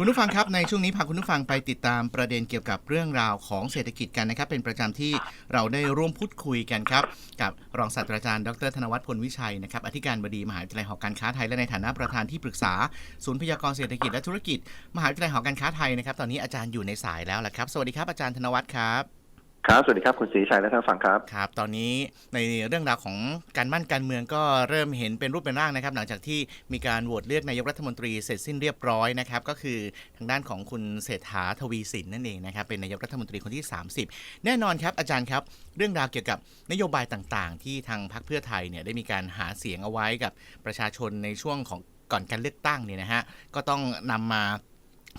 คุณผู้ฟังครับในช่วงนี้พาคุณผู้ฟังไปติดตามประเด็นเกี่ยวกับเรื่องราวของเศรษฐกิจกันนะครับ เป็นประจำที่เราได้ร่วมพูดคุยกันครับ กับรองศาสตราจารย์ดรธนวัฒน์พลวิชัยนะครับอธิการบดีมหาวิทยาลัยหอการค้าไทยและในฐานะประธานที่ปรึกษาศูนย์พยากรณ์เศรษฐกิจและธุรกิจ มหาวิทยาลัยหอการค้าไทยนะครับ ตอนนี้อาจารย์อยู่ในสายแล้วแหละครับ สวัสดีครับอาจารย์ธนวัฒน์ครับ ครับ สวัสดีครับ คุณศรีชัยและท่านฟังครับ ครับ ตอนนี้ในเรื่องราวของการมั่นการเมืองก็เริ่มเห็นเป็นรูปเป็นร่างนะครับ หลังจากที่มีการโหวตเลือกนายกรัฐมนตรีเสร็จสิ้นเรียบร้อยนะครับ ก็คือทางด้านของคุณเศรษฐาทวีสินนั่นเองนะครับ เป็นนายกรัฐมนตรีคนที่ 30 แน่นอนครับอาจารย์ครับ เรื่องราวเกี่ยวกับนโยบายต่างๆ ที่ทางพรรคเพื่อไทยเนี่ยได้มีการหาเสียงเอาไว้กับประชาชนในช่วงของก่อนการเลือกตั้งเนี่ยนะฮะ ก็ต้องนำมา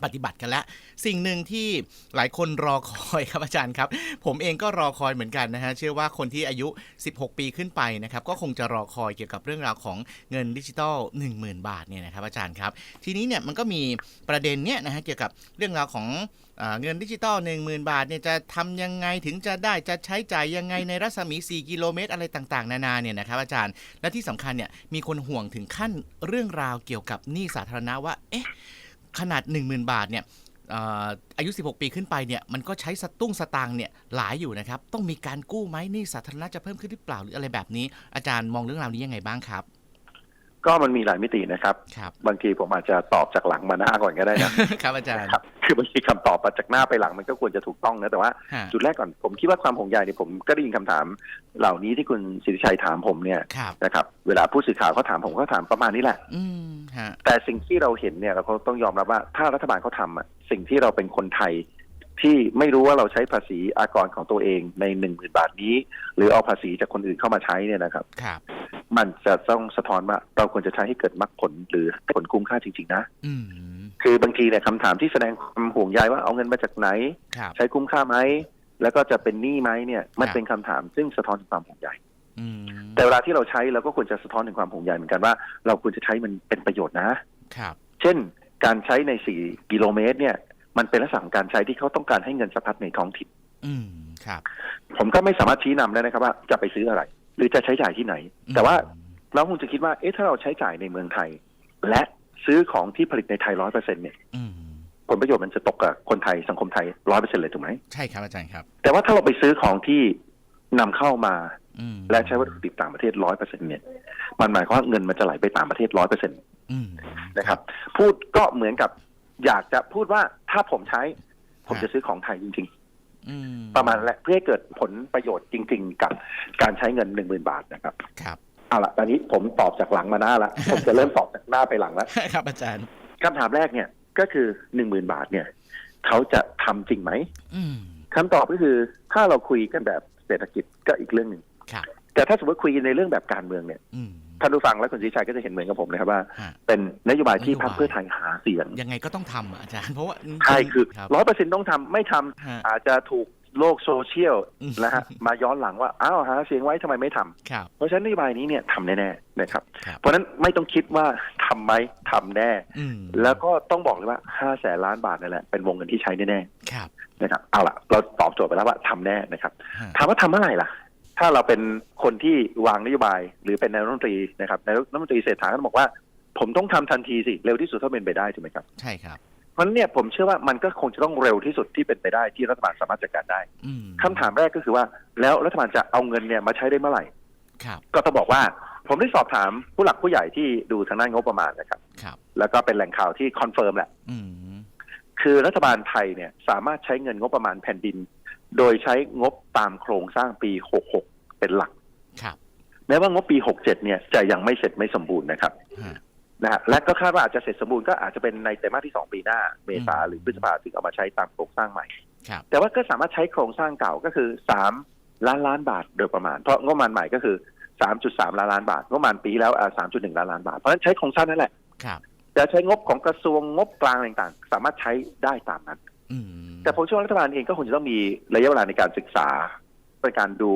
ปฏิบัติกันแล้ว สิ่งหนึ่งที่หลายคนรอคอยครับอาจารย์ครับ ผมเองก็รอคอยเหมือนกันนะฮะเชื่อว่าคนที่อายุ 16 ปีขึ้นไปนะครับ ก็คงจะรอคอยเกี่ยวกับเรื่องราวของเงินดิจิทัล10,000 บาทเนี่ยนะครับอาจารย์ครับ ทีนี้เนี่ยมันก็มีประเด็นเนี่ยนะฮะเกี่ยวกับเรื่องราวของเอเงินดิจิตอล10,000 บาทเนี่ยจะทำยังไงถึงจะได้จะใช้จ่ายยังไงในรัศมี 4 กิโลเมตร อะไรต่างๆ นานาเนี่ยนะครับอาจารย์และที่สำคัญเนี่ยมีคนห่วงถึงขั้นเรื่องราวเกี่ยวกับหนี้สาธารณะว่าเอ๊ะ ขนาด 10,000 บาทเนี่ยเอ่ออายุ 16 ปีขึ้นไปเนี่ยมันก็ใช้สตุ้งสตางค์เนี่ยหลายอยู่นะครับ ต้องมีการกู้ไหมหนี่สาธารณะจะเพิ่มขึ้นหรือเปล่าหรืออะไรแบบนี้ อาจารย์มองเรื่องราวนี้ยังไงบ้างครับ ก็มันมีหลายมิตินะครับครับบางทีผมอาจจะตอบจากหลังมาหน้าก่อนก็ได้นะครับอาจารย์ครับ คือบางทีคำตอบมาจากหน้าไปหลังมันก็ควรจะถูกต้องนะ แต่ว่าฮะจุดแรกก่อนผมคิดว่าความห่วงใยเนี่ยผมก็ได้ยินคำถาม เหล่านี้ที่คุณสิทธิชัยถามผมเนี่ยครับนะครับ เวลาผู้สื่อข่าวเขาถามผมก็ถามประมาณนี้แหละอืมฮะแต่สิ่งที่เราเห็นเนี่ยเราก็ต้องยอมรับว่าถ้ารัฐบาลเขาทำอะสิ่งที่เราเป็นคนไทยที่ไม่รู้ว่าเราใช้ภาษีอากรของตัวเองในหนึ่งหมื่นบาทนี้ หรือเอาภาษีจากคนอื่นเข้ามาใช้เนี่ยนะครับครับมันจะต้องสะท้อนว่าเราควรจะใช้ให้เกิดมรรคผลหรือผลคุ้มค่าจริง ๆ นะอืม คือบางทีเนี่ยคำถามที่แสดงความห่วงใยว่าเอาเงินมาจากไหน ครับ ใช้คุ้มค่าไหม แล้วก็จะเป็นหนี้ไหมเนี่ยมันครับ เป็นคำถามซึ่งสะท้อนถึงความห่วงใยอืมแต่เวลาที่เราใช้เราก็ควรจะสะท้อนถึงความห่วงใยเหมือนกันว่าเราควรจะใช้มันเป็นประโยชน์นะ ครับ เช่น การใช้ใน 4 กิโลเมตรเนี่ย มันเป็นลักษณะของการใช้ที่เขาต้องการให้เงินสะพัดในท้องถิ่น อืมครับ ผมก็ไม่สามารถชี้นำได้นะครับว่าจะไปซื้ออะไร หรือจะใช้จ่ายที่ไหน แต่ว่าเราคงจะคิดว่า เอ๊ะ ถ้าเราใช้จ่ายในเมืองไทย และ ซื้อของที่ผลิตในไทยร้อยเปอร์เซ็นเนี่ยอืมผลประโยชน์มันจะตกกับคนไทยสังคมไทยร้อยเปอร์เซ็นเลยถูกไหมใช่ครับอาจารย์ครับ แต่ว่าถ้าเราไปซื้อของที่นำเข้ามาอืมและใช้วัตถุดิบต่างประเทศร้อยเปอร์เซ็นเนี่ย มันหมายความว่าเงินมันจะไหลไปต่างประเทศร้อยเปอร์เซ็นอืมนะครับ พูดก็เหมือนกับอยากจะพูดว่าถ้าผมใช้ ผมฮะจะซื้อของไทยจริงอืมๆประมาณนั้นแหละเพื่อให้เกิดผลประโยชน์จริง ๆ กับการใช้เงินหนึ่งหมื่นบาทนะครับ ครับ เอาละตอนนี้ผมตอบจากหลังมาหน้าละผมจะเริ่มตอบจากหน้าไปหลังแล้วครับ อาจารย์คำถามแรกเนี่ย ก็คือหนึ่งหมื่นบาทเนี่ยเขาจะทำจริงไหมอืมคำตอบก็คือถ้าเราคุยกันแบบเศรษฐกิจก็อีกเรื่องหนึ่งครับแต่ถ้าสมมติคุยกันในเรื่องแบบการเมืองเนี่ยอืมท่านผู้ฟังและคุณศรีชัยก็จะเห็นเหมือนกับผมนะครับว่าฮะเป็นนโยบายที่นโยบายพรรคเพื่อไทยหาเสียงยังไงก็ต้องทำอะอาจารย์เพราะว่าใช่คือรับร้อยเปอร์เซ็นต้องทำไม่ทำฮะอาจจะถูก โลกโซเชียลอืมนะฮะมาย้อนหลังว่า อ้าวหาเสียงไว้ทำไมไม่ทำครับเพราะฉะนั้นนโยบายนี้เนี่ยทำแน่ๆนะครับครับเพราะฉะนั้นไม่ต้องคิดว่าทำไหมทำแน่อืมแล้วก็ต้องบอกเลยว่าห้าแสนล้านบาทนั่นแหละเป็นวงเงินที่ใช้แน่ครับๆนะครับเอาล่ะเราตอบโจทย์ไปแล้วว่าทำแน่นะครับฮะถามว่าทำเมื่อไหร่ล่ะ ถ้าเราเป็นคนที่วางนโยบาย หรือเป็นนายกรัฐมนตรีนะครับนายกรัฐมนตรีเศรษฐาก็บอกว่า ผมต้องทำทันทีสิเร็วที่สุดเท่าเป็นไปได้ถูกไหมครับใช่ครับเพ ราะฉะนั้นเนี่ยผมเชื่อว่ามันก็คงจะต้องเร็วที่สุดที่เป็นไปได้ที่รัฐบาลสามารถจัดการได้อืมคำถามแรกก็คือว่า แล้วรัฐบาลจะเอาเงินเนี่ยมาใช้ได้เมื่อไหร่ครับก็ต้องบอกว่าผมได้สอบถามผู้หลักผู้ใหญ่ที่ดูทางด้านงบประมาณนะครับครับแล้วก็เป็นแหล่งข่าวที่คอนเฟิร์มแหละอืมคือรัฐบาลไทยเนี่ยสามารถใช้เงินงบประมาณแผ่นดิน โดยใช้งบตามโครงสร้างปี 66 เป็นหลักครับแม้ว่างบปี 67 เนี่ยจะยังไม่เสร็จไม่สมบูรณ์นะครับฮะ นะฮะและก็คาดว่าอาจจะเสร็จสมบูรณ์ก็อาจจะเป็นในไตรมาสที่ 2 ปีหน้า เมษาอืมหรือพฤษภาถึงเอามาใช้ตามโครงสร้างใหม่ครับแต่ว่าก็สามารถใช้โครงสร้างเก่าก็คือ 3 ล้านล้านบาทโดยประมาณ เพราะงบประมาณใหม่ก็คือ 3.3 ล้านล้านบาทงบประมาณปีแล้วอ่า3.1 ล้านล้านบาท เพราะฉะนั้นใช้โครงสร้างนั่นแหละครับจะใช้งบของกระทรวงงบกลางต่างๆ สามารถใช้ได้ตามนั้นอืมแต่ผมเชื่อว่ารัฐบาลเองก็คงจะต้องมีระยะเวลาในการศึกษา เป็นการดู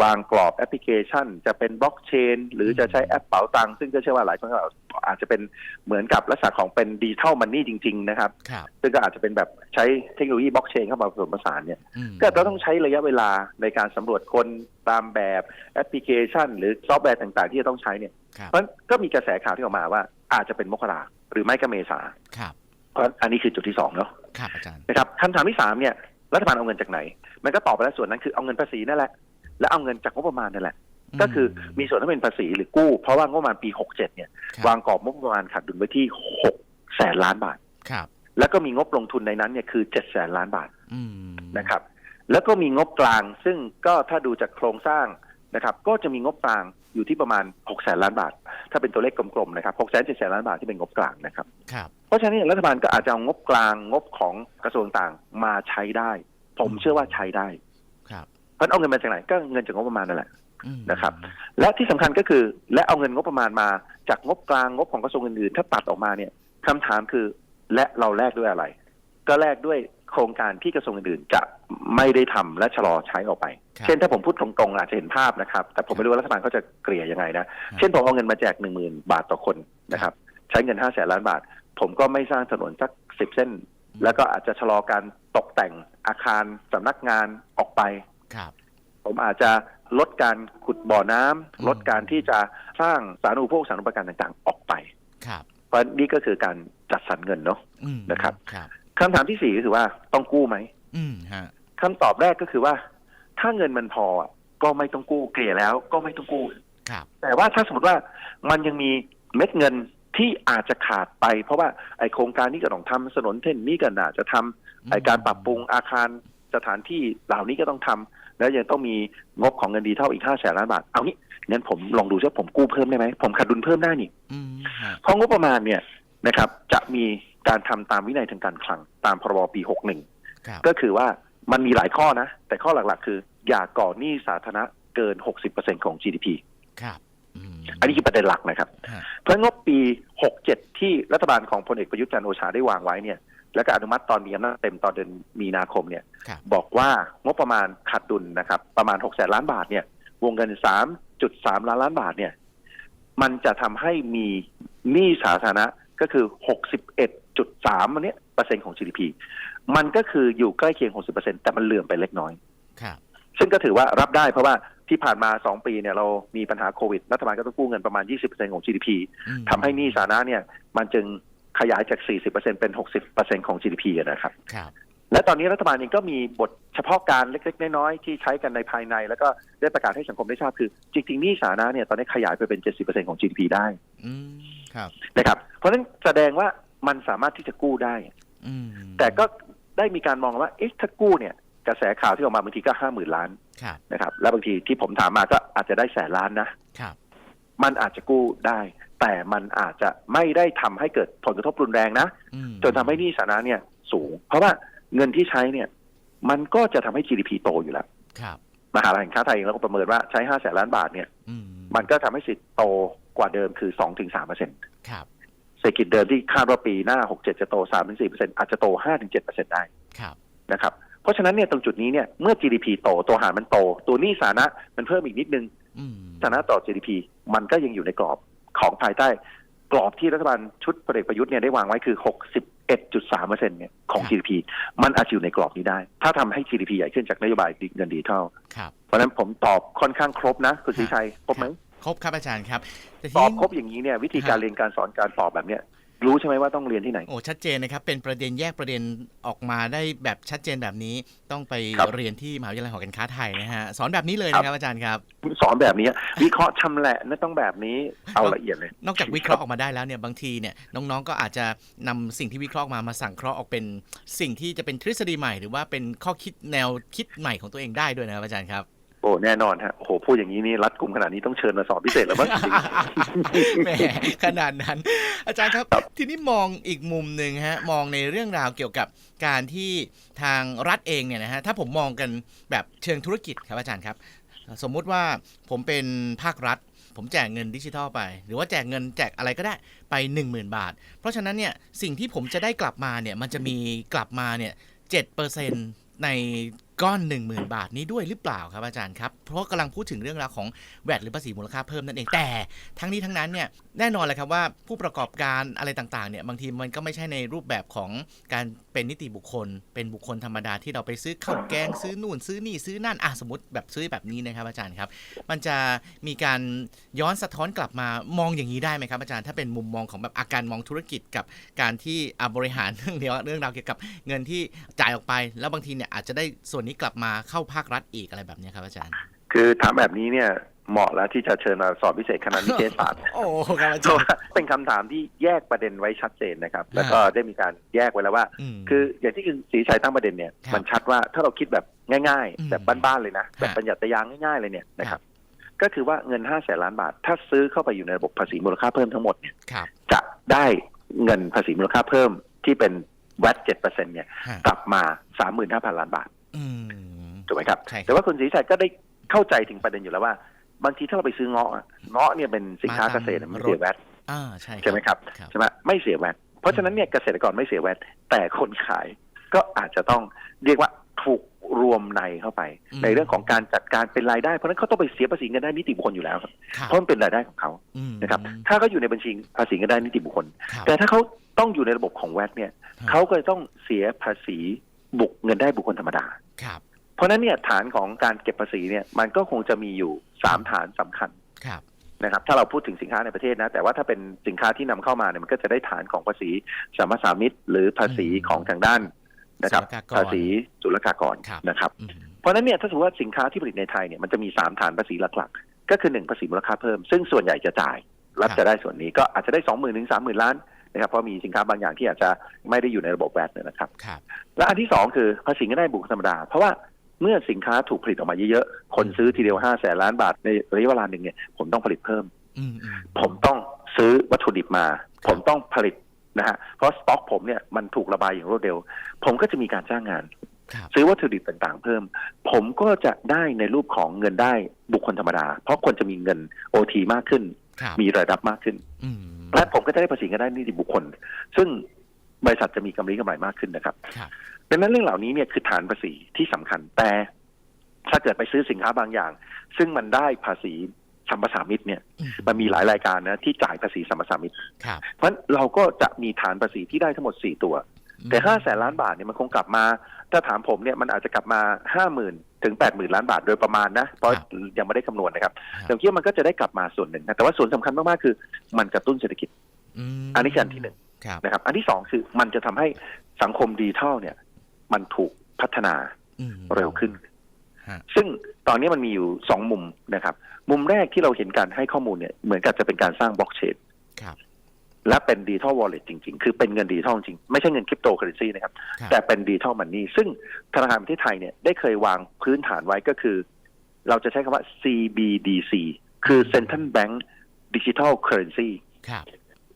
วางกรอบแอปพลิเคชัน จะเป็นบล็อกเชนหรือจะใช้แอปเป๋าตังค์ซึ่งก็เชื่อว่าหลายคนก็อาจจะเป็นเหมือนกับลักษณะของเป็นดิจิทัลมันนี่จริง ๆ นะครับครับ ซึ่งก็อาจจะเป็นแบบใช้เทคโนโลยีบล็อกเชนเข้ามาผสมผสานเนี่ยอืมก็เราต้องใช้ระยะเวลาในการสำรวจคนตามแบบแอปพลิเคชัน หรือซอฟต์แวร์ต่างๆ ที่จะต้องใช้เนี่ยครับเพราะฉะนั้นก็มีกระแสข่าวที่ออกมาว่าอาจจะเป็นมกราหรือไม่ก็เมษาครับเพราะฉะนั้นอันนี้คือจุดที่สองเนาะครับอาจารย์นะครับคำถามที่สามเนี่ย รัฐบาลเอาเงินจากไหน มันก็ตอบไปแล้วส่วนนั้นคือเอาเงินภาษีนั่นแหละ และเอาเงินจากงบประมาณนั่นแหละ ก็คือมีส่วนที่เป็นภาษีหรือกู้ เพราะว่างบประมาณปี 67 เนี่ยครับวางกรอบงบประมาณขาดดุลไว้ที่ 6 แสนล้านบาท ครับ แล้วก็มีงบลงทุนในนั้นเนี่ยคือ 7 แสนล้านบาทอืมนะครับ แล้วก็มีงบกลาง ซึ่งก็ถ้าดูจากโครงสร้างนะครับ ก็จะมีงบกลางอยู่ที่ประมาณ 6 แสนล้านบาท ถ้าเป็นตัวเลขกลมๆ นะครับ 6 แสน7แสนล้านบาทที่เป็นงบกลางนะครับ ครับ เพราะฉะนั้นเนี่ยรัฐบาลก็อาจจะเอางบกลางงบของกระทรวงต่างมาใช้ได้ ผมเชื่อว่าใช้ได้ ครับเพราะเอาเงินมาจากไหนก็เงินจากงบประมาณนั่นแหละอืมนะครับ และที่สำคัญก็คือ และเอาเงินงบประมาณมาจากงบกลางงบของกระทรวงอื่นๆถ้าตัดออกมาเนี่ยคำถามคือและเราแลกด้วยอะไร ก็แลกด้วยโครงการที่กระทรวงอื่นๆจะไม่ได้ทำและชะลอใช้ออกไปครับเช่นถ้าผมพูดตรงๆอาจจะเห็นภาพนะครับ แต่ผมไม่รู้ว่ารัฐบาลเขาจะเกลี่ยยังไงนะ เช่นผมเอาเงินมาแจกหนึ่งหมื่นบาทต่อคนนะครับ ใช้เงินห้าแสนล้านบาท ผมก็ไม่สร้างถนนสักสิบเส้น แล้วก็อาจจะชะลอการตกแต่งอาคารสำนักงานออกไปครับ ผมอาจจะลดการขุดบ่อน้ำอืมลดการที่จะสร้างสาธารณูปโภคสาธารณูปการต่างๆ ออกไปครับเพราะนี่ก็คือการจัดสรรเงินเนาะอืมนะครับครับคำถามที่สี่ก็คือว่าต้องกู้ไหมอืมฮะคำตอบแรกก็คือว่า ถ้าเงินมันพออะก็ไม่ต้องกู้เกลี่ยแล้ว ก็ไม่ต้องกู้ครับแต่ว่าถ้าสมมติว่ามันยังมีเม็ดเงิน ที่อาจจะขาดไป เพราะว่าไอโครงการนี้ก็ต้องทำถนนเส้นนี้ก็น่าจะทำไอการปรับปรุงอาคารสถานที่เหล่านี้ก็ต้องทำแล้วยังต้องมีงบของเงินดีเท่าอีกห้าแสนล้านบาทเอางี้งั้นผมลองดูว่าผมกู้เพิ่มได้ไหมผมขาดดุลเพิ่มได้นี่อืมฮะเพราะงบประมาณเนี่ยนะครับ จะมีการทำตามวินัยทางการคลังตามพรบปี61ครับก็คือว่ามันมีหลายข้อนะ แต่ข้อหลักๆ คือ อย่าก่อหนี้สาธารณะเกิน60%ของ GDP ครับ อืมอันนี้คือประเด็นหลักนะครับฮะเพราะงบปี67ที่รัฐบาลของพลเอกประยุทธ์จันทร์โอชาได้วางไว้เนี่ย แล้วก็อนุมัติตอนมีอำนาจเต็มตอนเดือนมีนาคมเนี่ยครับบอกว่างบประมาณขาดดุลนะครับ ประมาณ6แสนล้านบาทเนี่ยวงเงิน3.3ล้านล้านบาทเนี่ย มันจะทำให้มีหนี้สาธารณะก็คือ61.3อันเนี้ยเปอร์เซ็นต์ของ GDP มันก็คืออยู่ใกล้เคียง 60%แต่มันเหลื่อมไปเล็กน้อยครับซึ่งก็ถือว่ารับได้เพราะว่า ที่ผ่านมา 2 ปีเนี่ยเรามีปัญหาโควิด รัฐบาลก็ต้องกู้เงินประมาณ 20%ของ GDP อืมทำให้หนี้สาธารณะเนี่ยมันจึงขยายจาก 40%เป็น 60%ของ GDP อะนะครับครับ และตอนนี้รัฐบาลเองก็มีบทเฉพาะการเล็ก ๆ น้อยๆที่ใช้กันในภายใน แล้วก็ได้ประกาศให้สังคมได้ทราบคือ จริงๆหนี้สาธารณะเนี่ยตอนนี้ขยายไปเป็น 70%ของ GDP ได้อืมครับนะครับ เพราะฉะนั้นแสดงว่ามันสามารถที่จะกู้ได้อืมแต่ก็ได้มีการมองว่าเอ๊ะถ้ากู้เนี่ย กระแสข่าวที่ออกมาบางทีก็ห้าหมื่นล้านครับนะครับ แล้วบางทีที่ผมถามมาก็อาจจะได้แสนล้านนะครับมันอาจจะกู้ได้ แต่มันอาจจะไม่ได้ทำให้เกิดผลกระทบรุนแรงนะอืมจนทำให้หนี้สาธารณะเนี่ย สูง เพราะว่าเงินที่ใช้เนี่ย มันก็จะทำให้ GDP โตอยู่แล้วครับมหาลัยแห่งชาติไทยเองเราก็ประเมินว่าใช้ห้าแสนล้านบาทเนี่ยอืมมันก็ทำให้สิทธิ์โตกว่าเดิมคือสองถึงสามเปอร์เซ็นต์ครับเศรษฐกิจเดิมที่คาดว่าปีหน้าหกเจ็ดจะโตสามถึงสี่เปอร์เซ็นต์อาจจะโตห้าถึงเจ็ดเปอร์เซ็นต์ได้ครับนะครับ เพราะฉะนั้นเนี่ยตรงจุดนี้เนี่ยเมื่อ GDP โตตัวหารมันโต ตัวหนี้สาธารณะมันเพิ่มอีกนิดนึงอืมฐานะต่อ GDP มันก็ยังอยู่ในกรอบของภายใต้ กรอบที่รัฐบาลชุดพลเอกประยุทธ์เนี่ยได้วางไว้คือ 61.3เปอร์เซ็นต์เนี่ยของ GDP มันอาจจะอยู่ในกรอบนี้ได้ ถ้าทำให้ GDP ใหญ่ขึ้นจากนโยบายเงินดิจิทัลครับเพราะฉะนั้นผมตอบค่อนข้างครบนะคุณศรีชัยครบไหมครบครับอาจารย์ครับแต่ทีตอบนี้ครบอย่างนี้เนี่ยวิธีการเรียนการสอนการตอบแบบเนี้ย รู้ใช่ไหมว่าต้องเรียนที่ไหน โอ้ชัดเจนนะครับ เป็นประเด็นแยกประเด็นออกมาได้แบบชัดเจนแบบนี้ ต้องไปครับเรียนที่มหาวิทยาลัยหอการค้าไทยนะฮะสอนแบบนี้เลยนะครับอาจารย์ครับ สอนแบบนี้วิเคราะห์ชำแหละนั่นต้องแบบนี้เอาละเอียดเลย นอกจากวิเคราะห์ออกมาได้แล้วเนี่ยบางทีเนี่ยน้องๆก็อาจจะนำสิ่งที่วิเคราะห์ออกมามาสั่งเคราะห์ออกเป็นสิ่งที่จะเป็นทฤษฎีใหม่ หรือว่าเป็นข้อคิดแนวคิดใหม่ของตัวเองได้ด้วยนะครับอาจารย์ครับ โอ้แน่นอนฮะโอ้โหพูดอย่างนี้นี่รัดกลุ่มขนาดนี้ต้องเชิญมาสอนพิเศษแล้วมั้งแหมขนาดนั้น อาจารย์ครับ ทีนี้มองอีกมุมหนึ่งฮะ มองในเรื่องราวเกี่ยวกับการที่ทางรัฐเองเนี่ยนะฮะถ้าผมมองกันแบบเชิงธุรกิจครับอาจารย์ครับ สมมุติว่าผมเป็นภาครัฐ ผมแจกเงินดิจิทัลไป หรือว่าแจกเงินแจกอะไรก็ได้ไป 10,000 บาท เพราะฉะนั้นเนี่ยสิ่งที่ผมจะได้กลับมาเนี่ยมันจะมีกลับมาเนี่ยเจ็ดเปอร์เซ็นใน ก้อน 1 0,000 บาทนี้ด้วยหรือเปล่าครับอาจารย์ครับ เพราะกำลังพูดถึงเรื่องราวของแวดหรือภาษีมูลค่าเพิ่มนั่นเองแต่ ทั้งนี้ทั้งนั้นเนี่ยแน่นอนเลยครับว่าผู้ประกอบการอะไรต่างๆเนี่ยบางทีมันก็ไม่ใช่ในรูปแบบของการเป็นนิติบุคคล เป็นบุคคลธรรมดาที่เราไปซื้อข้าวแกงซื้อนู่นซื้อนี่ซื้อนั่นอะสมมติแบบซื้อแบบนี้นะครับอาจารย์ครับ มันจะมีการย้อนสะท้อนกลับมามองอย่างนี้ได้ไหมครับอาจารย์ถ้าเป็นมุมมองของแบบอาการมองธุรกิจกับการที่อบริหารเรื่องเดียวเรื่องราวเกี่ยวกับเงินที่จ่ายออกไป แล้วบางทีเนี่ยอาจจะได้ส่วนนี้กลับมาเข้าภาครัฐอีกอะไรแบบเนี้ยครับอาจารย์ คือถามแบบนี้เนี่ยเหมาะแล้วที่จะเชิญมาสอบพิเศษคณะนิเทศศาสตร์โอ้ครับอาเพจารราะย์ว่าเป็นคำถามที่แยกประเด็นไว้ชัดเจนนะครับ แล้วก็ได้มีการแยกไว้แล้วว่ามคืออย่างที่คุณศรีชัยตั้งประเด็นเนี่ยครับมันชัดว่าถ้าเราคิดแบบง่ายอืมๆแบบบ้านๆเลยนะ แบบฮะปัญญัติยางง่ายๆเลยเนี่ยนะคครัรับบก็คือว่าเงินห้าแสนล้านบาท ถ้าซื้อเข้าไปอยู่ในระบบภาษีมูลค่าเพิ่มทั้งหมดเนี่ยครับจะได้เงินภาษีมูลค่าเพิ่มที่เป็นแวดเจ็ดเปอร์เซ็นเนี่ยฮะกลับมาสามหมื่นห้าพันล้านบาทอืม ถูกไหมครับใช่ครับ แต่ว่าคุณศรีชัยก็ได้เข้าใจถึงประเด็นอยู่แล้วว่าบางทีถ้าเราไปซื้อเงาะอะเงาะเนี่ยเป็นสินค้ามาเกตามษตรไม่เสียแวดอ่าใช่ใช่ไหมครับครับใช่ไหมไม่เสียแวดเพราะฉะนั้นเนี่ยเกษตรกรไม่เสียแวดแต่คนขายก็อาจจะต้องเรียกว่าถูกรวมในเข้าไปอืมในเรื่องของการจัดการเป็นรายได้เพราะฉะนั้นเขาต้องไปเสียภาษีเงินได้นิติบุคคลอยู่แล้วครับครับเพราะมันเป็นรายได้ของเขาอืมนะครับ ถ้าเขาอยู่ในบัญชีภาษีเงินได้นิติบุคคลครับแต่ถ้าเขาต้องอยู่ในระบบของแวดเนี่ยครับเขาก็จะต้องเสียภาษีบุคเงินได้บุคคลธรรมดา ครับ เพราะฉะนั้นเนี่ยฐานของการเก็บภาษีเนี่ยมันก็คงจะมีอยู่สามฐานสำคัญครับนะครับถ้าเราพูดถึงสินค้าในประเทศนะ แต่ว่าถ้าเป็นสินค้าที่นำเข้ามาเนี่ยมันก็จะได้ฐานของภาษีสามสามิตหรือภาษีอืมของทางด้านนะครับศุลกากรภาษีศุลกากรครับนะครับอืมเพราะฉะนั้นเนี่ยถ้าสมมติว่าสินค้าที่ผลิตในไทยเนี่ยมันจะมีสามฐานภาษีหลักๆ ก็คือหนึ่งภาษีมูลค่าเพิ่ม ซึ่งส่วนใหญ่จะจ่ายรัฐจะได้ส่วนนี้ก็อาจจะได้สองหมื่นถึงสามหมื่นล้าน นะครับเพราะมีสินค้าบางอย่างที่อาจจะไม่ได้อยู่ในระบบแวดเนี่ยนะครับ ครับ และอันที่สองคือภาษีเงินได้บุคคลธรรมดา เพราะว่าเมื่อสินค้าถูกผลิตออกมาเยอะๆ คนซื้อทีเดียวห้าแสนล้านบาทในระยะเวลาหนึ่งเนี่ยผมต้องผลิตเพิ่ม อืมอืม ผมต้องซื้อวัตถุดิบมาผมต้องผลิตนะฮะเพราะสต็อกผมเนี่ยมันถูกระบายอย่างรวดเร็ว ผมก็จะมีการจ้างงาน ครับ ซื้อวัตถุดิบต่างๆ เพิ่ม ผมก็จะได้ในรูปของเงินได้บุคคลธรรมดา เพราะคนจะมีเงินโอทีมากขึ้น ครับ มีรายรับมากขึ้น อืม และผมก็จะได้ภาษีเงินได้นิติบุคคล ซึ่งบริษัทจะมีกำไรกำไรมากขึ้นนะครับครับดังนั้นเรื่องเหล่านี้เนี่ยคือฐานภาษีที่สำคัญแต่ ถ้าเกิดไปซื้อสินค้าบางอย่าง ซึ่งมันได้ภาษีสัมปสามิตเนี่ยอืมมันมีหลายรายการนะที่จ่ายภาษีสัมปสามิตครับเพราะฉะนั้นเราก็จะมีฐานภาษีที่ได้ทั้งหมด4ตัว แต่ห้าแสนล้านบาทเนี่ยมันคงกลับมา ถ้าถามผมเนี่ยมันอาจจะกลับมาห้าหมื่น ถึงแปดหมื่นล้านบาทโดยประมาณนะ เพราะครับยังไม่ได้คำนวณนะครับครับแต่ผมคิดว่ามันก็จะได้กลับมาส่วนหนึ่งนะแต่ว่าส่วนสำคัญมากๆคือ มันกระตุ้นเศรษฐกิจมอันนี้คืออันที่หนึ่งครับนะครับ อันที่สองคือมันจะทำให้สังคมดิจิทัลเนี่ย มันถูกพัฒนาอืมเร็วขึ้นฮะซึ่งตอนนี้มันมีอยู่สองมุมนะครับ มุมแรกที่เราเห็นการให้ข้อมูลเนี่ยเหมือนกับจะเป็นการสร้างบล็อกเชนครับ และเป็นดิจิทัลวอลเล็ตจริง ๆ คือเป็นเงินดิจิทัลจริง ไม่ใช่เงินคริปโตเคอเรนซีนะครับครับแต่เป็นดิจิทัลมันนี่ซึ่งธนาคารประเทศไทยเนี่ยได้เคยวางพื้นฐานไว้ก็คือ เราจะใช้คำว่า CBDC คือ Central Bank Digital Currency ครับ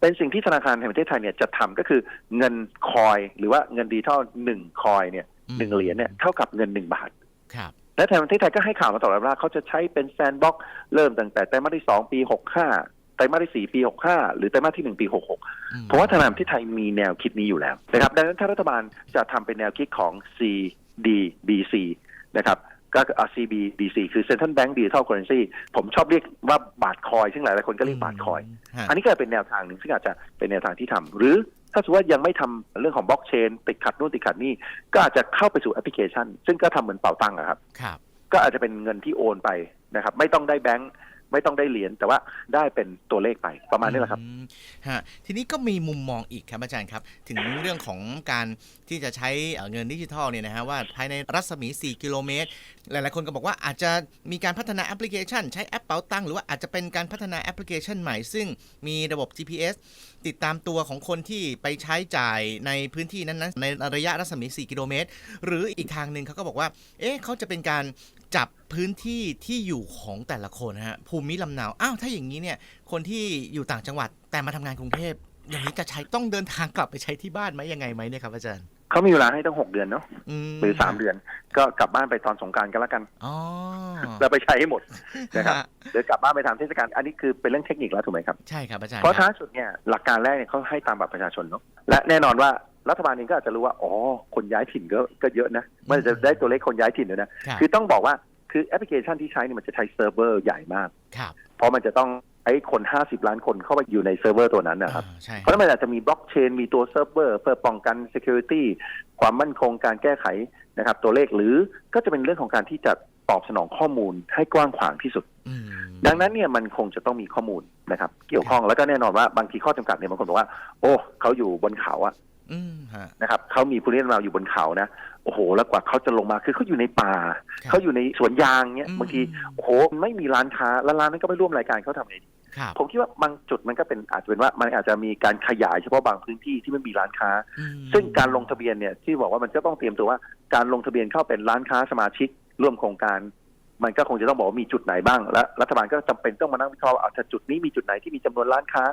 เป็นสิ่งที่ธนาคารแห่งประเทศไทยเนี่ยจะทำก็คือเงินคอยหรือว่าเงินดิจิทัลหนึ่งคอยเนี่ยอืมหนึ่งเหรียญเนี่ยเท่ากับเงินหนึ่งบาทครับและทางประเทศไทยก็ให้ข่าวมาตลอดว่าเขาจะใช้เป็นแซนบ็อกเริ่มตั้งแต่ไตรมาสที่สองปีหกห้าไตรมาสที่สี่ปีหกห้าหรือไตรมาสที่หนึ่งปีหกหกอืมเพราะว่าธนาคารประเทศไทยมีแนวคิดนี้อยู่แล้วนะครับดังนั้นถ้ารัฐบาลจะทำเป็นแนวคิดของ CDBC นะครับก็คือ CBDC คือ Central Bank Digital Currency ผมชอบเรียกว่าบาทคอย ซึ่งหลายหลายๆคนก็เรียกบาทคอยฮะอันนี้ก็เป็นแนวทางหนึ่งซึ่งอาจจะเป็นแนวทางที่ทำหรือถ้าสมมติว่ายังไม่ทำเรื่องของบล็อกเชนติดขัดนู่นติดขัดนี่ ก็อาจจะเข้าไปสู่แอปพลิเคชัน ซึ่งก็ทำเหมือนเป่าตังค์อะครับครับ ก็อาจจะเป็นเงินที่โอนไปนะครับ ไม่ต้องได้แบงค์ ไม่ต้องได้เหรียญแต่ว่าได้เป็นตัวเลขไปประมาณนี้แหละครับฮะทีนี้ก็มีมุมมองอีกครับอาจารย์ครับ ถึงเรื่องของการที่จะใช้เเงินดิจิทัลเนี่ยนะฮะว่าภายในรัศมี 4 กิโลเมตร หลายๆ คนก็บอกว่าอาจจะมีการพัฒนาแอปพลิเคชัน ใช้แอปเป๋าตังหรือว่าอาจจะเป็นการพัฒนาแอปพลิเคชันใหม่ ซึ่งมีระบบ GPS ติดตามตัวของคนที่ไปใช้จ่ายในพื้นที่นั้นๆในระยะรัศมี 4 กิโลเมตร หรืออีกทางหนึ่งเขาก็บอกว่า เอ๊ะเขาจะเป็นการ จับพื้นที่ที่อยู่ของแต่ละคนนะฮะภูมิลำเนาอ้าวถ้าอย่างนี้เนี่ยคนที่อยู่ต่างจังหวัดแต่มาทำงานกรุงเทพอย่างนี้จะใช้ต้องเดินทางกลับไปใช้ที่บ้านไหมยังไงไหมเนี่ยครับอาจารย์เขามีเวลาให้ตั้งหกเดือนเนาะมหรือสามเดือน ก็กลับบ้านไปตอนสงกรารกันแล้วกันอ๋อแล้วไปใช้ให้หมดนะครับหรือกลับบ้านไปทำเทศกาลอันนี้คือเป็นเรื่องเทคนิคแล้วถูกไหมครับ ใช่ครับอาจารย์เพราะคท้าบยสุดเนี่ยหลักการแรกเนี่ยเขาให้ตามบัตรประชาชนเนาะและแน่นอนว่า รัฐบาลเองก็อาจจะรู้ว่าอ๋อคนย้ายถิ่นก็ก็เยอะนะมันจะได้ตัวเลขคนย้ายถิ่นด้วยนะครับคือต้องบอกว่าคือแอปพลิเคชันที่ใช้เนี่ยมันจะใช้เซิร์ฟเวอร์ใหญ่มากครับเพราะมันจะต้องไอ้คน 50 ล้านคนเข้าไปอยู่ในเซิร์ฟเวอร์ตัวนั้นนะครับอ่าใช่เพราะฉะนั้นมันอาจจะมีบล็อกเชน มีตัวเซิร์ฟเวอร์ เพื่อป้องกัน Security ความมั่นคงการแก้ไขนะครับ ตัวเลขหรือก็จะเป็นเรื่องของการที่จะตอบสนองข้อมูลให้กว้างขวางที่สุดอืมดังนั้นเนี่ยมันคงจะต้องมีข้อมูลนะครับ เกี่ยวข้องแล้วก็แน่นอนว่าบางทีข้อจำกัดเนี่ยบางคนบอกว่า โอ้เขาอยู่บนเขาอะอืมฮะ นะครับเขามีผู้เล่นมาอยู่บนเขานะโอ้โห แล้วกว่าเขาจะลงมาคือเขาอยู่ในป่าครับเขาอยู่ในสวนยางเนี่ยอืมบางทีโอ้โหไม่มีร้านค้าแล้วร้านนั้นก็ไม่ร่วมรายการเขาทำไงดีครับผมคิดว่าบางจุดมันก็เป็นอาจจะเป็นว่ามันอาจจะมีการขยายเฉพาะบางพื้นที่ที่ไม่มีร้านค้าอืมซึ่งการลงทะเบียนเนี่ยที่บอกว่ามันก็ต้องเตรียมตัวว่าการลงทะเบียนเข้าเป็นร้านค้าสมาชิกร่วมโครงการ มันก็คงจะต้องบอกว่ามีจุดไหนบ้าง และรัฐบาลก็จำเป็นต้องมานั่งวิเคราะห์ว่าเอาถ้าจุดนี้มีจุดไหนที่มีจำนวนร้านค้า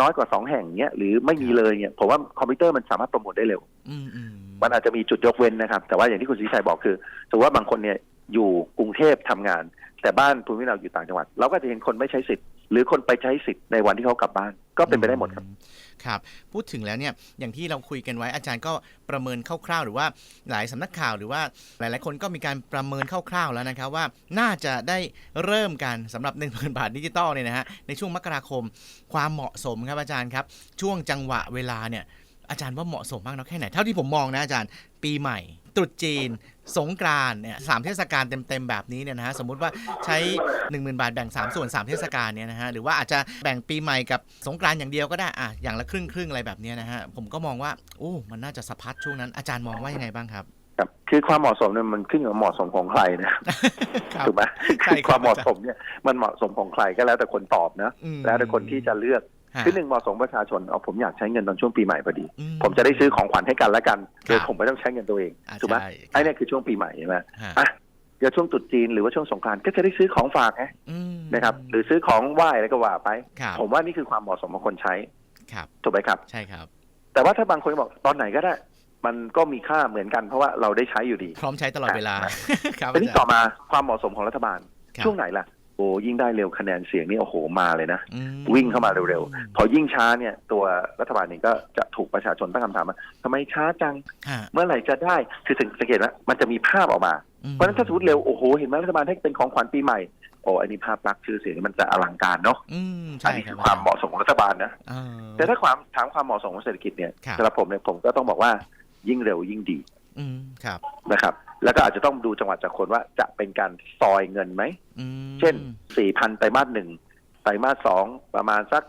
น้อยกว่าสองแห่งเนี้ยหรือไม่มีเลยเนี่ยผมว่าคอมพิวเตอร์มันสามารถประมวลได้เร็วอืมอืมมันอาจจะมีจุดยกเว้นนะครับ แต่ว่าอย่างที่คุณศรีชัยบอกคือสมมติว่าบางคนเนี่ยอยู่กรุงเทพทำงาน แต่บ้านภูมิลำเนาอยู่ต่างจังหวัด เราก็จะเห็นคนไม่ใช้สิทธิ์หรือคนไปใช้สิทธิ์ในวันที่เขากลับบ้านก็เป็นไปได้หมดครับ ครับพูดถึงแล้วเนี่ยอย่างที่เราคุยกันไว้อาจารย์ก็ประเมินคร่าวๆ หรือว่าหลายสำนักข่าวหรือว่าหลายๆคนก็มีการประเมินคร่าวๆแล้วนะครับว่าน่าจะได้เริ่มกันสำหรับ1นึ่งบาทดิจิตอลเนี่ยนะฮะในช่วงมกราคม ความเหมาะสมครับอาจารย์ครับ ช่วงจังหวะเวลาเนี่ยอาจารย์ว่าเหมาะสมมากน้อยแค่ไหนเท่าที่ผมมองนะอาจารย์ปีใหม่ ตรุษจีน สงกรานต์เนี่ยสามเทศกาลเต็มๆแบบนี้เนี่ยนะฮะสมมุติว่าใช้ 1 0,000 บาทแบ่ง 3 ส่วน 3 เทศกาลเนี่ยนะฮะหรือว่าอาจจะแบ่งปีใหม่กับสงกรานต์อย่างเดียวก็ได้อะอย่างละครึ่งครึ่งๆอะไรแบบเนี้ยนะฮะผมก็มองว่าโอ้มันน่าจะสะพัดช่วงนั้นอาจารย์มองว่ายังไงบ้างครับครับคือความเหมาะสมเนี่ยมันขึ้นกับเหมาะสมของใครนะครับถูกไหมใช่ครับความเหมาะสมเนี่ยมันเหมาะสมของใครก็แล้วแต่คนตอบนะอืมแล้วแต่คนที่จะเลือกฮะ คือหนึ่งเหมาะสมประชาชนเอาผมอยากใช้เงินตอนช่วงปีใหม่พอดีอืผมจะได้ซื้อของขวัญให้กันและกันครับโดยผมไม่ต้องใช้เงินตัวเองอะถูกไหมใช่ไอ้เนี่ยคือช่วงปีใหม่ใช่ไหมฮะอะเดี๋ยวช่วงตรุษจีนหรือว่าช่วงสงกรานต์ก็จะได้ซื้อของฝากไงอืมนะครับ หรือซื้อของไหว้อะไรก็ว่าไปครับผมว่านี่คือความเหมาะสมของคนใช้ครับถูกไหมครับ ใช่ครับ แต่ว่าถ้าบางคนบอกตอนไหนก็ได้ มันก็มีค่าเหมือนกันเพราะว่าเราได้ใช้อยู่ดี พร้อมใช้ตลอดเวลาครับทีนี้อาจารย์ต่อมาความเหมาะสมของรัฐบาลครับช่วงไหนล่ะ โอ้ยิ่งได้เร็วคะแนนเสียงนี่โอ้โหมาเลยนะอืมวิ่งเข้ามาเร็วๆ พอยิ่งช้าเนี่ย ตัวรัฐบาลเองก็จะถูกประชาชนตั้งคำถามว่าทำไมช้าจังฮะเมื่อไหร่จะได้ คือสังเกตว่ามันจะมีภาพออกมาอืมเพราะฉะนั้นถ้าสมมติเร็ว โอ้โห เห็นไหมรัฐบาลให้เป็นของขวัญปีใหม่โอ้อันนี้ภาพลักษณ์ชื่อเสียงนี่มันจะอลังการเนาะอืมอัใช่นนี้คคืรับอความเหมาะสมของรัฐบาลนะเออแต่ถ้าความถามความเหมาะสมของเศรษฐกิจเนี่ยครับสำหรับผมเนี่ยผมก็ต้องบอกว่ายิ่งเร็วยิ่งดี อืมครับนะครับ แล้วก็อาจจะต้องดูจังหวัดจากคนว่าจะเป็นการซอยเงินไหม อืม เช่นสี่พันไตรมาสหนึ่งไตรมาสสองประมาณสัก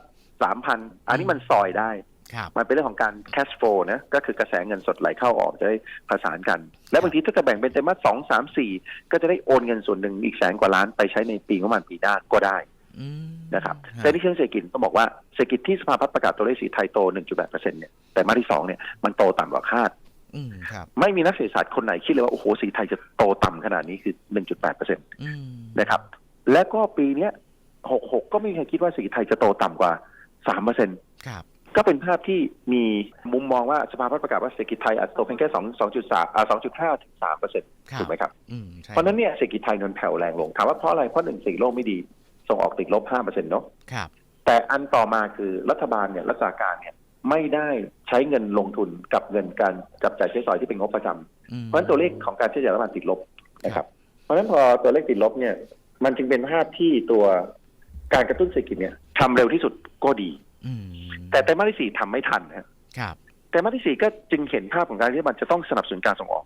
สามพันอันนี้มันซอยได้ ครับ มันเป็นเรื่องของการ cash flow นะก็คือกระแสเงินสดไหลเข้าออกจะได้ประสานกัน และบางทีถ้าจะแบ่งเป็นไตรมาสสองสามสี่ก็จะได้โอนเงินส่วนหนึ่งอีกแสนกว่าล้านไปใช้ในปีงบประมาณปีหน้าก็ได้อืมนะครับฮะแต่ที่เชิงเศรษฐกิจต้องบอกว่าเศรษฐกิจที่สภาพัฒน์ประกาศตัวเลขสีไทยโต 1.8%เนี่ยแต่มาสที่สองเนี่ยมันโตต่ำกว่าคาด อืมครับ ไม่มีนักเศรษฐศาสตร์คนไหนคิดเลยว่าโอ้โหสีไทยจะโตต่ำขนาดนี้คือ1.8%อืมนะครับและก็ปีเนี้ย66ก็ไม่มีใครคิดว่าสีไทยจะโตต่ำกว่า3%ครับ ก็เป็นภาพที่มีมุมมองว่าสภาพัฒน์ประกาศว่าเศรษฐกิจไทยอาจจะโตเพียงแค่2 2.3อ่า2.5ถึง3เปอร์เซ็นต์ครับถูกไหมครับ อืมใช่เพราะฉะนั้นเนี่ยเศรษฐกิจไทยนนแผ่วแรงลง ถามว่าเพราะอะไร เพราะหนึ่งสิ่งโลกไม่ดี ส่งออกติดลบ5เปอร์เซ็นต์เนาะครับ แต่อันต่อมาคือรัฐบาลเนี่ยรัฐการเนี่ย ไม่ได้ใช้เงินลงทุนกับเงินการจับจ่ายใช้สอยที่เป็นงบประจำอืมเพราะฉะนั้นตัวเลขของการใช้จ่ายรัฐบาลติดลบนะครับ เพราะฉะนั้นพอตัวเลขติดลบเนี่ย มันจึงเป็นภาพที่ตัวการกระตุ้นเศรษฐกิจเนี่ยทำเร็วที่สุดก็ดีอืมแต่ไตรมาสที่สี่ทำไม่ทันนะครับแต่มาสที่สี่ก็จึงเห็นภาพของการที่รัฐบาลจะต้องสนับสนุนการส่งออก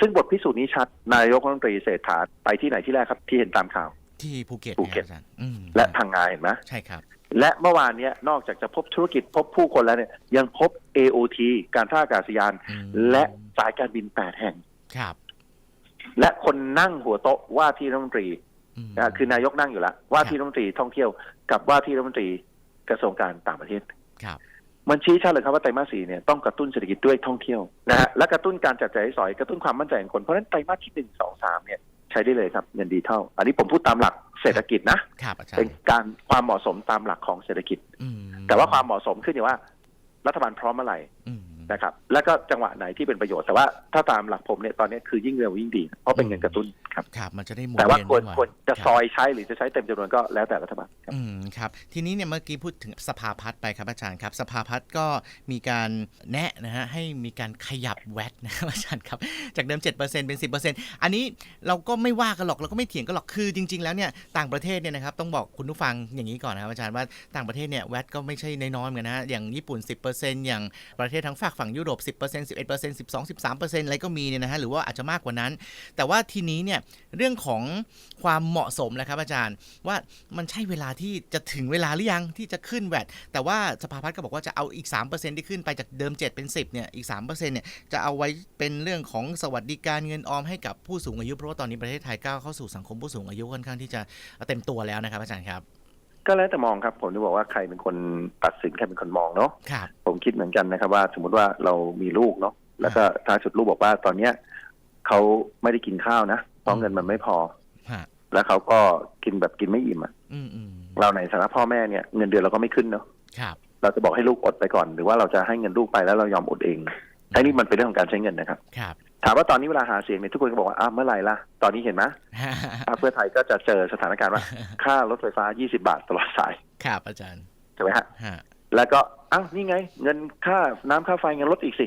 ซึ่งบทพิสูจน์นี้ชัดนายกรัฐมนตรีเศรษฐาไปที่ไหนที่แรกครับ ที่เห็นตามข่าวที่ภูเก็ตภูเก็ตนี่ยอาจารย์อืมและพังงาเห็นไหมใช่ครับ และเมื่อวานเนี้ยนอกจากจะพบธุรกิจพบผู้คนแล้วเนี่ยยังพบ AOT การท่าอากาศยานอืมและสายการบิน8แห่งครับ และคนนั่งหัวโต๊ะว่าที่รัฐมนตรีอืมนะคือนายกนั่งอยู่แล้วว่าที่รัฐมนตรีท่องเที่ยวกับว่าที่รัฐมนตรีกระทรวงการต่างประเทศครับมันชี้ชัดเลยครับว่าไตรมาสสี่เนี่ยต้องกระตุ้นเศรษฐกิจด้วยท่องเที่ยวนะฮะและกระตุ้นการจับจ่ายใช้สอยกระตุ้นความมั่นใจของคนเพราะฉะนั้นไตรมาสที่หนึ่งสองสามเนี่ยใช้ได้เลยครับเงินดีเท่าอันนี้ผมพูดตามหลักเศรษฐกิจนะ ครับอาจารเป็นย์การความเหมาะสมตามหลักของเศรษฐกิจ อืมแต่ว่าความเหมาะสมขึ้นอยู่ว่า รัฐบาลพร้อมเมื่อไหร่ อืม นะครับ แล้วก็จังหวะไหนที่เป็นประโยชน์แต่ว่าถ้าตามหลักผมเนี่ยตอนนี้คือยิ่งเร็วยิ่งดี เพราะเป็นเงินกระตุ้นครับครับมันจะได้หมุนแต่ว่าเวียนควรด้วยควรจะครับซอยใช้หรือจะใช้เต็มจำนวนก็แล้วแต่รัฐบาลครับอืมครับ ทีนี้เนี่ยเมื่อกี้พูดถึงสภาพัฒน์ไปครับอาจารย์ครับ สภาพัฒน์ก็มีการแนะนะฮะให้มีการขยับแวดนะครับอาจารย์ครับ จากเดิม 7%เป็น10%อันนี้เราก็ไม่ว่ากันหรอกเราก็ไม่เถียงกันหรอกคือจริง ๆ แล้วเนี่ยต่างประเทศเนี่ยนะครับต้องบอกคุณผู้ฟังอย่างนี้ก่อนนะครับอาจารย์ว่าต่างประเทศเนี่ยแวดก็ไม่ใช่น้อยๆเหมือนกันนะฮะอย่างญี่ปุ่น 10%อย่างประเทศทั้งฝากฝั่งยุโรป 10% 11% 12 13%อะไรก็มีเนี่ยนะฮะหรือว่าอาจจะมากกว่านั้น แต่ว่าทีนี้เนี่ยเรื่องของความเหมาะสมแหละครับอาจารย์ ว่ามันใช่เวลาที่จะถึงเวลาหรือยังที่จะขึ้นแวดแต่ว่าสภาพัฒน์ก็บอกว่าจะเอาอีก 3%ที่ขึ้นไปจากเดิม 7 เป็น 10เนี่ยอีก 3%เนี่ยจะเอาไว้เป็นเรื่องของสวัสดิการเงินออมให้กับผู้สูงอายุเพราะว่าตอนนี้ประเทศไทยก้าวเข้าสู่สังคมผู้สูงอายุค่อนข้างที่จะเต็มตัวแล้วนะครับอาจารย์ครับ ก็แล้วแต่มองครับ ผมจะบอกว่าใครเป็นคนตัดสินใครเป็นคนมองเนาะครับผมคิดเหมือนกันนะครับว่า สมมุติว่าเรามีลูกเนาะแล้วก็ท้ายสุดลูกบอกว่าตอนเนี้ยเขาไม่ได้กินข้าวนะเพราะเงินมันไม่พอฮะแล้วเขาก็กินแบบกินไม่อิ่มอะอืมอืมเราในฐานะพ่อแม่เนี่ยเงินเดือนเราก็ไม่ขึ้นเนาะครับเราจะบอกให้ลูกอดไปก่อน หรือว่าเราจะให้เงินลูกไปแล้วเรายอมอดเองไอ้นี่มันเป็นเรื่องของการใช้เงินนะครับครับ ถามว่าตอนนี้เวลาหาเสียงเนี่ยทุกคนก็บอกว่าอ้าวเมื่อไหร่ล่ะ ตอนนี้เห็นไหมพรรคเพื่อไทยก็จะเจอสถานการณ์ว่า ค่ารถไฟฟ้า 20 บาทตลอดสายครับอาจารย์ใช่ไหมฮะฮะแล้วก็อ้าวนี่ไง เงินค่าน้ำค่าไฟเงินลดอีกสิ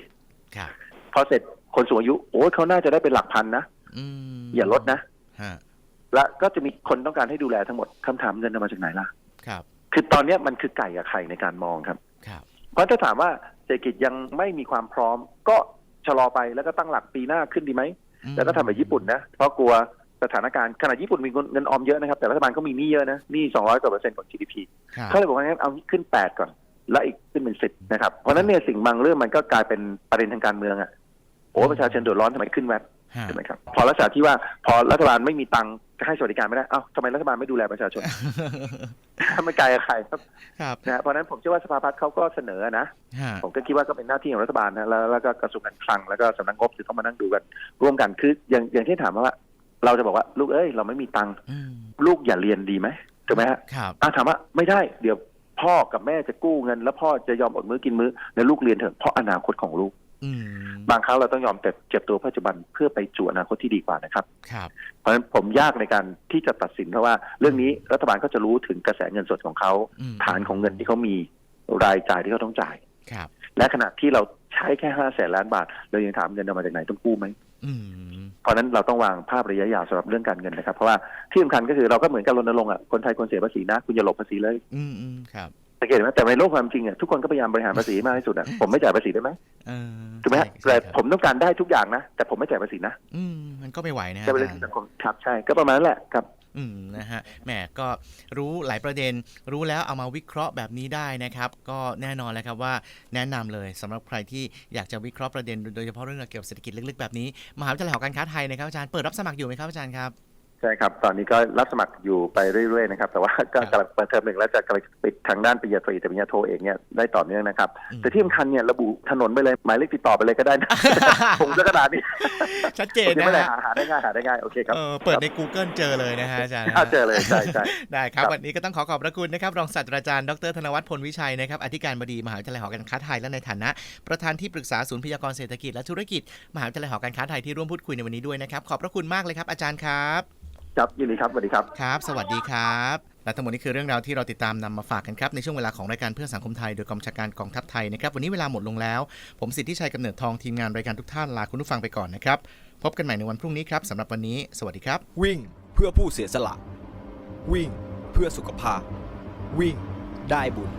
ครับพอเสร็จคนสูงอายุโอ้ยเขาน่าจะได้เป็นหลักพันนะอืมอย่าลดนะฮะและก็จะมีคนต้องการให้ดูแลทั้งหมดคำถามเงินเอามาจากไหนล่ะครับ คือตอนเนี้ยมันคือไก่กับไข่ในการมองครับ ครับ เพราะถ้าถามว่าเศรษฐกิจยังไม่มีความพร้อมก็ ชะลอไปแล้วก็ตั้งหลักปีหน้าขึ้นดีไหมอืมแล้วก็ทำแบบญี่ปุ่นนะ เพราะกลัวสถานการณ์ขณะญี่ปุ่นมีเงินออมเยอะนะครับ แต่รัฐบาลก็มีหนี้เยอะนะหนี้200กว่าเปอร์เซ็นต์ของ GDP ครับเขาเลยบอกว่างั้นเอาขึ้น8ก่อน แล้วอีกขึ้นเป็น10นะครับเพราะฉะนั้นเนี่ยสิ่งบางเรื่องมันก็กลายเป็นประเด็นทางการเมืองอะโอ้ประชาชนเดือดร้อนทำไมขึ้นแวดฮะ ใช่ไหมครับพอลักษณะที่ว่าพอรัฐบาลไม่มีตังค์จะให้สวัสดิการไม่ได้เอ้าทำไมรัฐบาลไม่ดูแลประชาชนมันไกลกับใครครับครับนะฮะเพราะฉะนั้นผมเชื่อว่าสภาพัฒน์เขาก็เสนอนะฮะผมก็คิดว่าก็เป็นหน้าที่ของรัฐบาลนะแล้วแล้วก็กระทรวงการคลังแล้วก็สำนักงบจะต้องมานั่งดูกันร่วมกันคืออย่างอย่างที่ถามมาว่า เราจะบอกว่าลูกเอ้ยเราไม่มีตังค์อืมลูกอย่าเรียนดีไหมถูกไหมฮะครับอะถามว่าไม่ได้เดี๋ยวพ่อกับแม่จะกู้เงิน แล้วพ่อจะยอมอดมื้อกินมื้อแล้วลูกเรียนเถอะเพราะอนาคตของลูกอืม บางครั้งเราต้องยอมเจ็บเจ็บตัวปัจจุบันเพื่อไปสู่อนาคตที่ดีกว่านะครับครับเพราะฉะนั้นผมยากในการที่จะตัดสินเพราะว่า เรื่องนี้รัฐบาลก็จะรู้ถึงกระแสเงินสดของเขาอืมฐานของเงินที่เขามีรายจ่ายที่เขาต้องจ่ายครับ และขณะที่เราใช้แค่ห้าแสนล้านบาทเรายังถามเงินเอามาจากไหนต้องกู้ไหมอืมเพราะฉะนั้นเราต้องวางภาพระยะยาวสำหรับเรื่องการเงินนะครับ เพราะว่าที่สำคัญก็คือเราก็เหมือนกับรณรงค์อะคนไทยควรเสียภาษีนะ คุณอย่าหลบภาษีเลย อืมอืมครับ สังเกตไหมแต่ในโลกความจริงอะทุกคนก็พยายามบริหารภาษีให้มากที่สุดอะผมไม่จ่ายภาษีได้ไหมเออถูกไหมฮะใช่แต่ใช่ครับผมต้องการได้ทุกอย่างนะ แต่ผมไม่จ่ายภาษีนะอืมมันก็ไม่ไหวนะฮะใช่เป็นอาเรื่องจารย์ที่สังคมครับใช่ก็ประมาณนั้นแหละครับอืมนะฮะแหมก็รู้หลายประเด็น รู้แล้วเอามาวิเคราะห์แบบนี้ได้นะครับ ก็แน่นอนแล้วครับว่าแนะนำเลยสำหรับใครที่อยากจะวิเคราะห์ประเด็น โดยเฉพาะเรื่องราวเกี่ยวกับเศรษฐกิจลึกๆแบบนี้มหาวิทยาลัยหอการค้าไทยนะครับอาจารย์เปิดรับสมัครอยู่ไหมครับอาจารย์ครับ ใช่ครับ ตอนนี้ก็รับสมัครอยู่ไปเรื่อยๆนะครับ แต่ว่าก็กำลังเปิดเทอมหนึ่งแล้วจะกำลังปิดทางด้านปริญญาตรีแต่ปริญญาโทเองเนี่ยได้ต่อเนื่องนะครับอืมแต่ที่สำคัญเนี่ยระบุถนนไปเลยหมายเลขติดต่อไปเลยก็ได้นะผมจะกระดาษนี้ชัดเจนโอเคนะไม่ได้ฮะหาหาได้ง่ายหาได้ง่ายโอเคครับเออเปิดใน Google เจอเลยนะฮะอาจารย์นะถ้าฮะเจอเลยใช่ใช่ได้ครับครับ วันนี้ก็ต้องขอขอบพระคุณนะครับรองศาสตราจารย์ดรธนวัฒน์พลวิชัยนะครับอธิการบดีมหาวิทยาลัยหอการค้าไทยและในฐานะ ประธานที่ปรึกษาศูนย์พยากรณ์เศรษฐกิจและธุรกิจมหาวิทยาลัยหอการค้าไทยที่ร่วมพูดคุยในวันนี้ด้วยนะครับขอบพระคุณมากเลยครับอาจารย์ครับ ครับยินดีครับสวัสดีครับครับ สวัสดีครับและทั้งหมดนี้คือเรื่องราวที่เราติดตามนำมาฝากกันครับ ในช่วงเวลาของรายการเพื่อสังคมไทย โดยกองบัญชาการกองทัพไทยนะครับ วันนี้เวลาหมดลงแล้ว ผมสิทธิชัยกำเนิดทองทีมงานรายการทุกท่านลาคุณผู้ฟังไปก่อนนะครับ พบกันใหม่ในวันพรุ่งนี้ครับสำหรับวันนี้ สวัสดีครับ วิ่งเพื่อผู้เสียสละ วิ่งเพื่อสุขภาพ วิ่ง ได้บุญ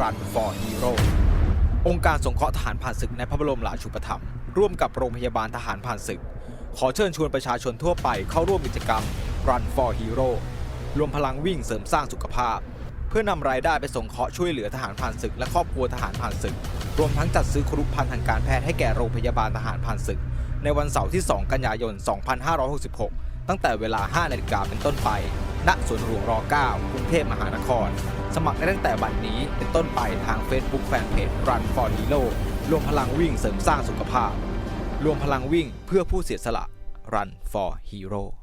Run for Hero องค์การสงเคราะห์ทหารผ่านศึกในพระบรมราชูปถัมภ์ร่วมกับโรงพยาบาลทหารผ่านศึก ขอเชิญชวนประชาชนทั่วไปเข้าร่วมกิจกรรม Run for Hero รวมพลังวิ่งเสริมสร้างสุขภาพ เพื่อนำรายได้ไปส่งเคราะห์ช่วยเหลือทหารผ่านศึกและครอบครัวทหารผ่านศึก รวมทั้งจัดซื้อครุภัณฑ์ทางการแพทย์ให้แก่โรงพยาบาลทหารผ่านศึก ในวันเสาร์ที่ 2 กันยายน 2566 ตั้งแต่เวลา 5 นาฬิกาเป็นต้นไป ณ สวนหลวงร9กรุงเทพมหานคร สมัครได้ตั้งแต่บัดนนี้เป็นต้นไปทาง Facebook Fanpage Run for Hero รวมพลังวิ่งเสริมสร้างสุขภาพ รวมพลังวิ่งเพื่อผู้เสียสละ Run for Hero